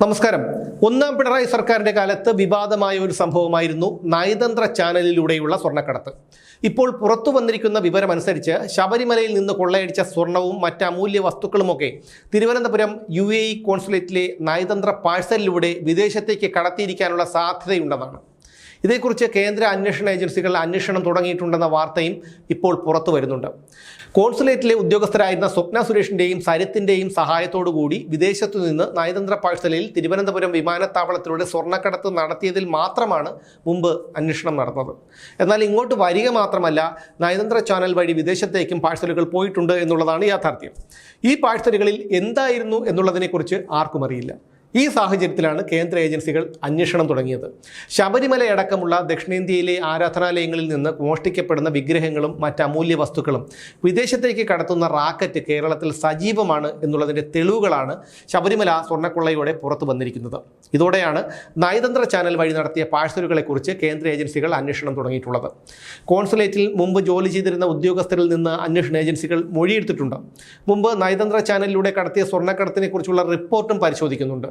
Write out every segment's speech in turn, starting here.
നമസ്കാരം. ഒന്നാം പിണറായി സർക്കാരിന്റെ കാലത്ത് വിവാദമായ ഒരു സംഭവമായിരുന്നു നയതന്ത്ര ചാനലിലൂടെയുള്ള സ്വർണക്കടത്ത്. ഇപ്പോൾ പുറത്തു വന്നിരിക്കുന്ന വിവരമനുസരിച്ച് ശബരിമലയിൽ നിന്ന് കൊള്ളയടിച്ച സ്വർണവും മറ്റ് അമൂല്യ വസ്തുക്കളുമൊക്കെ തിരുവനന്തപുരം യു എ കോൺസുലേറ്റിലെ നയതന്ത്ര പാഴ്സലിലൂടെ വിദേശത്തേക്ക് കടത്തിയിരിക്കാനുള്ള സാധ്യതയുണ്ടെന്നാണ്. ഇതേക്കുറിച്ച് കേന്ദ്ര അന്വേഷണ ഏജൻസികൾ അന്വേഷണം തുടങ്ങിയിട്ടുണ്ടെന്ന വാർത്തയും ഇപ്പോൾ പുറത്തു വരുന്നുണ്ട്. കോൺസുലേറ്റിലെ ഉദ്യോഗസ്ഥരായിരുന്ന സ്വപ്ന സുരേഷിന്റെയും സരിത്തിന്റെയും സഹായത്തോടുകൂടി വിദേശത്തു നിന്ന് നയതന്ത്ര പാഴ്സലിൽ തിരുവനന്തപുരം വിമാനത്താവളത്തിലൂടെ സ്വർണക്കടത്ത് നടത്തിയതിൽ മാത്രമാണ് മുമ്പ് അന്വേഷണം നടന്നത്. എന്നാൽ ഇങ്ങോട്ട് വരിക മാത്രമല്ല നയതന്ത്ര ചാനൽ വഴി വിദേശത്തേക്കും പാഴ്സലുകൾ പോയിട്ടുണ്ട് എന്നുള്ളതാണ് യാഥാർത്ഥ്യം. ഈ പാഴ്സലുകളിൽ എന്തായിരുന്നു എന്നുള്ളതിനെക്കുറിച്ച് ആർക്കും അറിയില്ല. ഈ സാഹചര്യത്തിലാണ് കേന്ദ്ര ഏജൻസികൾ അന്വേഷണം തുടങ്ങിയത്. ശബരിമലയടക്കമുള്ള ദക്ഷിണേന്ത്യയിലെ ആരാധനാലയങ്ങളിൽ നിന്ന് മോഷ്ടിക്കപ്പെടുന്ന വിഗ്രഹങ്ങളും മറ്റ് അമൂല്യ വസ്തുക്കളും വിദേശത്തേക്ക് കടത്തുന്ന റാക്കറ്റ് കേരളത്തിൽ സജീവമാണ് എന്നുള്ളതിന്റെ തെളിവുകളാണ് ശബരിമല സ്വർണക്കൊള്ളയോടെ പുറത്തു വന്നിരിക്കുന്നത്. ഇതോടെയാണ് നയതന്ത്ര ചാനൽ വഴി നടത്തിയ പാഴ്സലുകളെക്കുറിച്ച് കേന്ദ്ര ഏജൻസികൾ അന്വേഷണം തുടങ്ങിയിട്ടുള്ളത്. കോൺസുലേറ്റിൽ മുമ്പ് ജോലി ചെയ്തിരുന്ന ഉദ്യോഗസ്ഥരിൽ നിന്ന് അന്വേഷണ ഏജൻസികൾ മൊഴിയെടുത്തിട്ടുണ്ട്. മുമ്പ് നയതന്ത്ര ചാനലിലൂടെ കടത്തിയ സ്വർണക്കടത്തിനെക്കുറിച്ചുള്ള റിപ്പോർട്ടും പരിശോധിക്കുന്നുണ്ട്.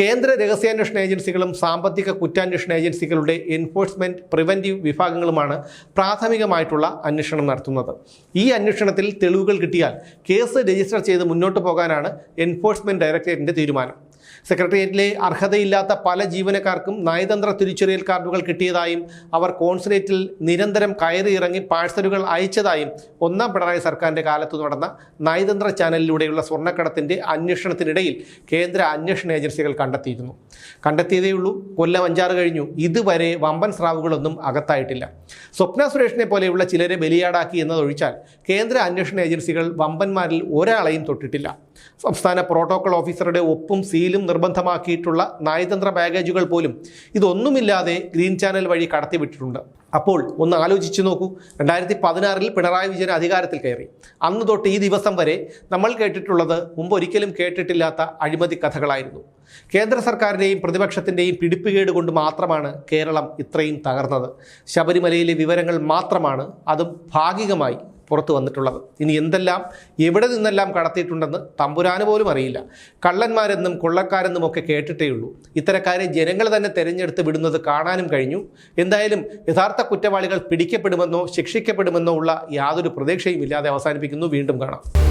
കേന്ദ്ര രഹസ്യാന്വേഷണ ഏജൻസികളും സാമ്പത്തിക കുറ്റാന്വേഷണ ഏജൻസികളുടെ എൻഫോഴ്സ്മെന്റ് പ്രിവന്റീവ് വിഭാഗങ്ങളുമാണ് പ്രാഥമികമായിട്ടുള്ള അന്വേഷണം നടത്തുന്നത്. ഈ അന്വേഷണത്തിൽ തെളിവുകൾ കിട്ടിയാൽ കേസ് രജിസ്റ്റർ ചെയ്ത് മുന്നോട്ട് പോകാനാണ് എൻഫോഴ്സ്മെന്റ് ഡയറക്ടറേറ്റിന്റെ തീരുമാനം. സെക്രട്ടേറിയറ്റിലെ അർഹതയില്ലാത്ത പല ജീവനക്കാർക്കും നയതന്ത്ര തിരിച്ചറിയൽ കാർഡുകൾ കിട്ടിയതായും അവർ കോൺസുലേറ്റിൽ നിരന്തരം കയറിയിറങ്ങി പാഴ്സലുകൾ അയച്ചതായും ഒന്നാം പിണറായി സർക്കാരിന്റെ കാലത്ത് നടന്ന നയതന്ത്ര ചാനലിലൂടെയുള്ള സ്വർണക്കടത്തിന്റെ അന്വേഷണത്തിനിടയിൽ കേന്ദ്ര അന്വേഷണ ഏജൻസികൾ കണ്ടെത്തിയിരുന്നു. കണ്ടെത്തിയതേയുള്ളൂ കൊല്ലം അഞ്ചാറ് കഴിഞ്ഞു. ഇതുവരെ വമ്പൻ സ്രാവുകളൊന്നും അകത്തായിട്ടില്ല. സ്വപ്ന സുരേഷിനെ പോലെയുള്ള ചിലരെ ബലിയാടാക്കി എന്നതൊഴിച്ചാൽ കേന്ദ്ര അന്വേഷണ ഏജൻസികൾ വമ്പന്മാരിൽ ഒരാളെയും തൊട്ടിട്ടില്ല. സംസ്ഥാന പ്രോട്ടോക്കോൾ ഓഫീസറുടെ ഒപ്പും സീലും നിർബന്ധമാക്കിയിട്ടുള്ള നയതന്ത്ര ബാഗേജുകൾ പോലും ഇതൊന്നുമില്ലാതെ ഗ്രീൻ ചാനൽ വഴി കടത്തിവിട്ടിട്ടുണ്ട്. അപ്പോൾ ഒന്ന് ആലോചിച്ച് നോക്കൂ. രണ്ടായിരത്തി പതിനാറിൽ പിണറായി വിജയൻ അധികാരത്തിൽ കയറി. അന്ന് തൊട്ട് ഈ ദിവസം വരെ നമ്മൾ കേട്ടിട്ടുള്ളത് മുമ്പ് ഒരിക്കലും കേട്ടിട്ടില്ലാത്ത അഴിമതി കഥകളായിരുന്നു. കേന്ദ്ര സർക്കാരിന്റെയും പ്രതിപക്ഷത്തിന്റെയും പിടിപ്പുകേട് കൊണ്ട് മാത്രമാണ് കേരളം ഇത്രയും തകർന്നത്. ശബരിമലയിലെ വിവരങ്ങൾ മാത്രമാണ്. അതും ഭാഗികമായി പുറത്തു വന്നിട്ടുള്ളത്. ഇനി എന്തെല്ലാം എവിടെ നിന്നെല്ലാം കടത്തിയിട്ടുണ്ടെന്ന് തമ്പുരാന് പോലും അറിയില്ല. കള്ളന്മാരെന്നും കൊള്ളക്കാരെന്നും ഒക്കെ കേട്ടിട്ടേ ഉള്ളൂ. ഇത്തരക്കാരെ ജനങ്ങൾ തന്നെ തിരഞ്ഞെടുത്ത് വിടുന്നത് കാണാനും കഴിഞ്ഞു. എന്തായാലും യഥാർത്ഥ കുറ്റവാളികൾ പിടിക്കപ്പെടുമെന്നോ ശിക്ഷിക്കപ്പെടുമെന്നോ ഉള്ള യാതൊരു പ്രതീക്ഷയും ഇല്ലാതെ അവസാനിപ്പിക്കുന്നു. വീണ്ടും കാണാം.